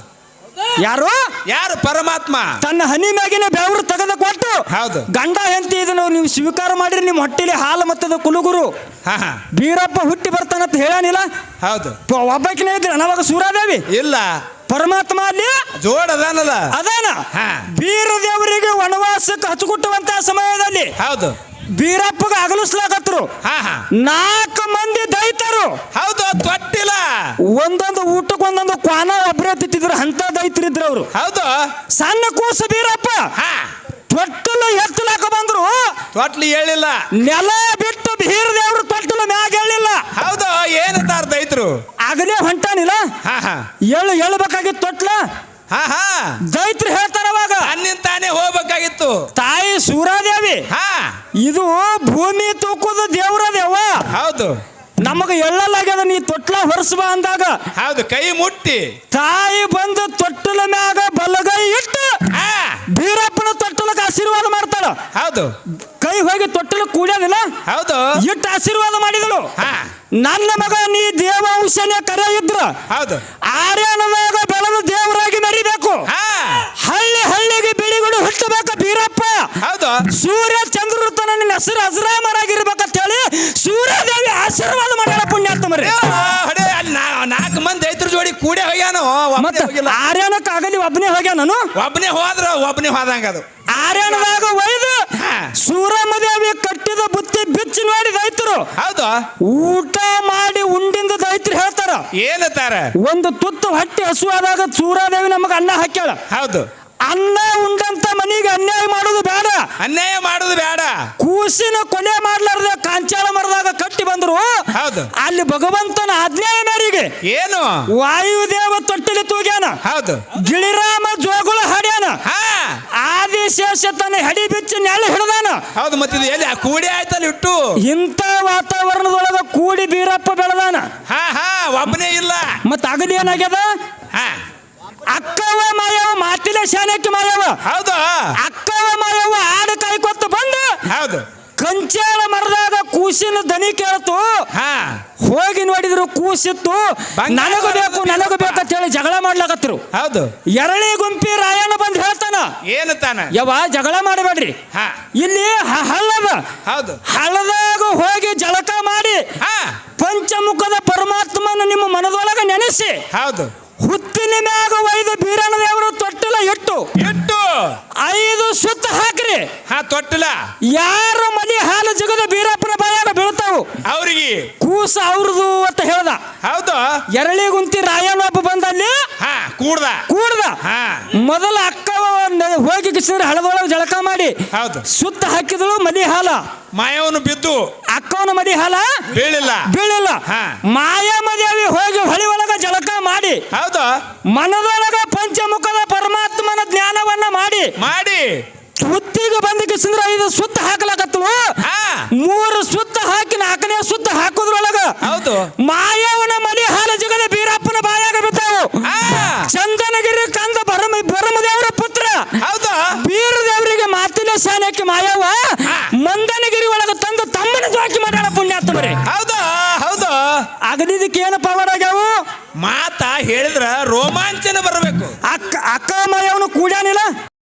ಯಾರು? ಯಾರು? ಪರಮಾತ್ಮ. ತನ್ನ ಹನಿ ಮ್ಯಾಗಿನ ಬೆವರು ತೆಗೆದ ಕೊಟ್ಟು ಹೌದು. ಗಂಡ ಹೆಂಡತಿ ಇದನ್ನು ನೀವು ಸ್ವೀಕಾರ ಮಾಡಿರಿ ನಿಮ್ಮ ಹೊಟ್ಟಿಲಿ ಹಾಲು ಮತ್ತದ ಕುಲುಗುರು. ಹಾ ಹಾ. ಬೀರಪ್ಪ ಹುಟ್ಟಿ ಬರ್ತಾನಂತ ಹೇಳಾನಿಲ್ಲ? ಹೌದು. ಪ- ಒಬ್ಬಾಕಿನೇ ಇದ್ರೆ ಅವಾಗ ಸೂರಾದೇವಿ? ಇಲ್ಲ. ಪರಮಾತ್ಮ ಅಲ್ಲಿ? ಜೋಡ್ ಅದಾನಲ್ಲ. ಅದಾನ? ಹಾ. ಬೀರ ದೇವರಿಗೆ ವನವಾಸಕ್ಕೆ ಹಚ್ಚಿಕೊಟ್ಟುವಂತಹ ಸಮಯದಲ್ಲಿ ಹೌದು. ಬೀರಪ್ಪಗೆ ಅಗಲಿಸ್ಲಾಕತ್ರು. ನಾಲ್ಕು ಮಂದಿ ದೈತರು ಹೌದು ತೊಟ್ಟಿಲ್ಲ ಒಂದೊಂದು ಊಟಕ್ಕೆ ಒಂದೊಂದು ಕ್ವಾನ ಒಬ್ಬರೇ ತಿತ್ತಿದ್ರು ಅಂತ ದೈತರಿದ್ರು ಅವರು. ಹೌದು. ಸಣ್ಣ ಕೂಸು ಬೀರಪ್ಪ. ತೊಟ್ಟಲು ಎತ್ತಲಾಕ ಬಂದ್ರು. ತೊಟ್ಲಿ ಹೇಳಿಲ್ಲ. ನೆಲ ಬಿಟ್ಟು ಬೀರ ದೇವ್ರು ತೊಟ್ಟಲು ಮ್ಯಾಗ ಹೇಳಿಲ್ಲ. ಹೌದು ಏನಂತಾರ ದೈತರು? ಆಗಲೇ ಹೊಂಟಾನಿಲ್ಲ. ಹಾ ಹಾ. ಎಳ್ಳು ಎಳ್ಬೇಕಾಗಿತ್ತು ತೊಟ್ಲ. ಹಾ ಹಾ ದೈತ್ರು ಹೇಳ್ತಾರ ಅವಾಗ. ತಾನೇ ಹೋಗ್ಬೇಕಾಗಿತ್ತು. ತಾಯಿ ಸೂರಾದೇವಿ. ಹಾ. ಇದು ಭೂಮಿ ತೂಕದ ದೇವ್ರದೇವ. ಹೌದು. ನಮಗ ಎಳ್ಳಲಾಗ್ಯದ ನೀ ತೊಟ್ಲ ಹೊರಸ್ಬ ಅಂದಾಗ. ಹೌದು ಕೈ ಮುಟ್ಟಿ. ತಾಯಿ ಬಂದು ತೊಟ್ಟಲ ಮ್ಯಾಗ ಬಲಗೈ ಇಟ್ಟು ಬೀರಪ್ಪನ ತೊಟ್ಟಲಕ್ಕೆ ಆಶೀರ್ವಾದ ಮಾಡ್ತಾಳ. ಹೌದು. ಕೈ ಹೋಗಿ ತೊಟ್ಟಲು ಕೂಡ್ಯಾದಿಲ್ಲ ಹೌದು. ಇಟ್ಟು ಆಶೀರ್ವಾದ ಮಾಡಿದಳು. ನನ್ನ ಮಗ ನೀ ದೇವಾಂಶನೇ ಕರೆ ಇದ್ರ. ಹೌದು. ಆರ್ಯಾನದಾಗ ಬೆಳೆದು ದೇವರಾಗಿ ನರಿಬೇಕು ಹಳ್ಳಿ ಹಳ್ಳಿಗೆ ಬಿಳಿಗಳು ಹುಟ್ಟಬೇಕ ಬೀರಪ್ಪ. ಹೌದು. ಸೂರ್ಯ ತನ್ನ ನಿನ್ನ ಹೆಸರು ಅಜರಾಮರಾಗಿರ್ಬೇಕಂತ ಹೇಳಿ ಸೂರ್ಯದೇವಿ ಆಶೀರ್ವಾದ ಮಾಡ್ಯಾಳ ಪುಣ್ಯಾತ್ಮರಿ ನಾಲ್ಕು ಮಂದಿ ರೈತರ ಜೋಡಿ ಕೂಡೆ ಹೋಗ್ಯಾನು ಆರ್ಯಾನಕ್ಕೆ ಆಗಲಿ ಒಬ್ಬನೇ ಹೋಗ್ಯಾನ ನಾನು ಒಬ್ಬನೇ ಹೋದ್ರ ಒಬ್ಬನೇ ಹೋದಂಗ ಅದು ಆರ್ಯಾನದಾಗ ಒಯ್ದು ಹಾ. ಸೂರಮ್ಮದೇವಿ ಕಟ್ಟಿದ ಬುತ್ತಿ ಬಿಚ್ಚಿ ನೋಡಿ ರೈತರು ಹೌದು. ಊಟ ಮಾಡಿ ಉಂಡಿಂದ ರೈತರು ಹೇಳ್ತಾರ. ಏನಂತಾರ ಒಂದು ತುತ್ತು ಹಟ್ಟಿ ಹಸುವಾದಾಗ ಸೂರಾದೇವಿ ನಮಗೆ ಅನ್ನ ಹಾಕ್ಯಾಳ. ಹೌದು. ಅನ್ನ ಉಂಡಂತ ಮನಿಗೆ ಅನ್ಯಾಯ ಮಾಡೋದು ಬೇಡ. ಅನ್ಯಾಯ ಮಾಡುದು ಬೇಡ. ಕೂಸಿನ ಕೊನೆ ಮಾಡ್ಲಾರ್ದ ಕಾಂಚಾಳ ಮರದಾಗ ಕಟ್ಟಿ ಬಂದ್ರು. ಹೌದು. ಅಲ್ಲಿ ಭಗವಂತನ ಆಜ್ಞಾಯ ಮೇರೆಗೆ ಏನು? ವಾಯುದೇವ ತೊಟ್ಟಲಿ ತೂಗ್ಯಾನ. ಹೌದು. ಗಿಳಿರಾಮ ಜೋಗುಳ ಹಾಡ್ಯಾನ. ಹಾ. ಆದಿಶೇಷ ತನ್ನ ಹೆಡಿ ಬಿಚ್ಚಿ ನೆಲ ಹಿಡ್ದಾನ. ಹೌದು ಮತ್ತಿದು ಎಲ್ಲಿ? ಕೂಡಿ ಆಯ್ತಲ್ಲ ಇಟ್ಟು? ಇಂಥ ವಾತಾವರಣದೊಳಗ ಕೂಡಿ ಬೀರಪ್ಪ ಬೆಳೆದಾನ. ಹಾ ಹಾ ಒಬ್ಬನೇ ಇಲ್ಲ. ಮತ್ತೆ ಅಗದಿ ಏನಾಗ್ಯದ ಹಾ. ಅಕ್ಕವ ಮಾತಿಲೆ ಶಾನಕ್ಕೆ ಮಾಯವ ಹೌದು? ಅಕ್ಕವ ಮಾಯವ ಆಡ ಕೊತ್ತು ಬಂದು ಹೌದು. ಕಂಚಾಳ ಮರದಾಗ ಕೂಸಿನ ದನಿ ಕೇಳ್ತು. ಹೋಗಿ ನೋಡಿದ್ರು ಕೂಸಿತ್ತು. ನನಗ ಬೇಕು ನನಗ ಬೇಕು ಅಂತ ಬೇಕಂತ ಹೇಳಿ ಜಗಳ ಮಾಡ್ಲಾಕತ್ರು ಹೌದು. ಎರಳಿ ಗುಂಪಿ ರಾಯಣ್ಣ ಬಂದು ಹೇಳ್ತಾನ. ಏನಂತಾನ ಯವ ಜಗಳ ಮಾಡಬೇಡ್ರಿ. ಹಾ. ಇಲ್ಲಿ ಹಳ್ಳದ. ಹೌದು. ಹಳ್ಳದಾಗ ಹೋಗಿ ಜಳಕ ಮಾಡಿ ಹಾ. ಪಂಚಮುಖದ ಪರಮಾತ್ಮನ ನಿಮ್ಮ ಮನದೊಳಗ ನೆನೆಸಿ. ಹೌದು. ಹುತ್ತಿನ ಮ್ಯಾಗ ಒಯ್ದು ಬೀರಣ್ಣ ದೇವರು ತೊಟ್ಟಿಲ ಇಟ್ಟು. ಇಟ್ಟು. ಐದು ಸುತ್ತ ಹಾಕ್ರಿ. ಹಾ ತೊಟ್ಟಿಲ್ಲ ಯಾರು ಮನೆ ಹಾಲು ಜಗದ ಬೀರಪ್ಪನ ಬಾಯಾಗ ಬೀಳ್ತಾವು? ಅವ್ರಿಗೆ. ಕೂಸ ಅವ್ರದು ಅಂತ ಹೇಳ್ದ. ಹೌದು. ಎರಳಿ ಗುಂತಿ ರಾಯಣ್ಣ ಒಬ್ಬ ಬಂದಲ್ಲಿ ಹಾ ಕೂಡ್ದ. ಕೂಡ್ದ. ಹಾ. ಮೊದಲ ಅಕ್ಕ ಹೋಗಿ ಕಿಸಿದ್ರೆ ಹಳದೊಳಗೆ ಜಳಕ ಮಾಡಿ ಹೌದು. ಸುತ್ತ ಹಾಕಿದಳು ಮದಿ ಹಾಲ ಮಾಯವನು ಬಿದ್ದು ಅಕ್ಕವನ ಮದಿ ಹಾಲ ಬೀಳಿಲ್ಲ. ಬೀಳಿಲ್ಲ ಮಾಯ ಮದಿಯಾಗಿ ಹೋಗಿ ಹೊಳಿ ಒಳಗ ಜಳಕ ಮಾಡಿ. ಹೌದು. ಮನದೊಳಗ ಪಂಚಮುಖದ ಪರಮಾತ್ಮನ ಜ್ಞಾನವನ್ನ ಮಾಡಿ. ಮಾಡಿ. ಸುತ್ತಿಗೆ ಬಂದ ಕಿಸಿದ್ರ ಐದು ಸುತ್ತ ಹಾಕ್ಲಾಕತ್ತಳು ಮೂರು ಸುತ್ತ ಹಾಕಿ ನಾಲ್ಕನೇ ಸುತ್ತ ಹಾಕೋದ್ರೊಳಗ ಹೌದು. ಮಾಯವನ ಮದಿ ಹಾಲ ಜಗದ ಬೀರಪ್ಪನ ಬಾಯಾಗ ಬಿತ್ತಾವು ಆ, ಚಂದನಗಿರಿ ಕಂದ ಶಾನಕ್ಕೆ ಮಾಯವ್ವ ಮಂದನಗಿರಿ ಒಳಗ ತಂದು ತಮ್ಮನ ಜೋಕಿ ಮಾಡ್ಯಾಳ ಪುಣ್ಯಾತ್ಮರಿ ಹೌದು ಹೌದು? ಅಗದಿದ್ದಕ್ಕೆ ಏನು ಪವರ್ ಆಗ್ಯಾವು? ಮಾತ ಹೇಳಿದ್ರ ರೋಮಾಂಚನ ಬರಬೇಕು. ಅಕ್ಕ ಅಕ್ಕ ಮಾಯವನು ಕೂಡ್ಯಾನಿಲ್ಲ?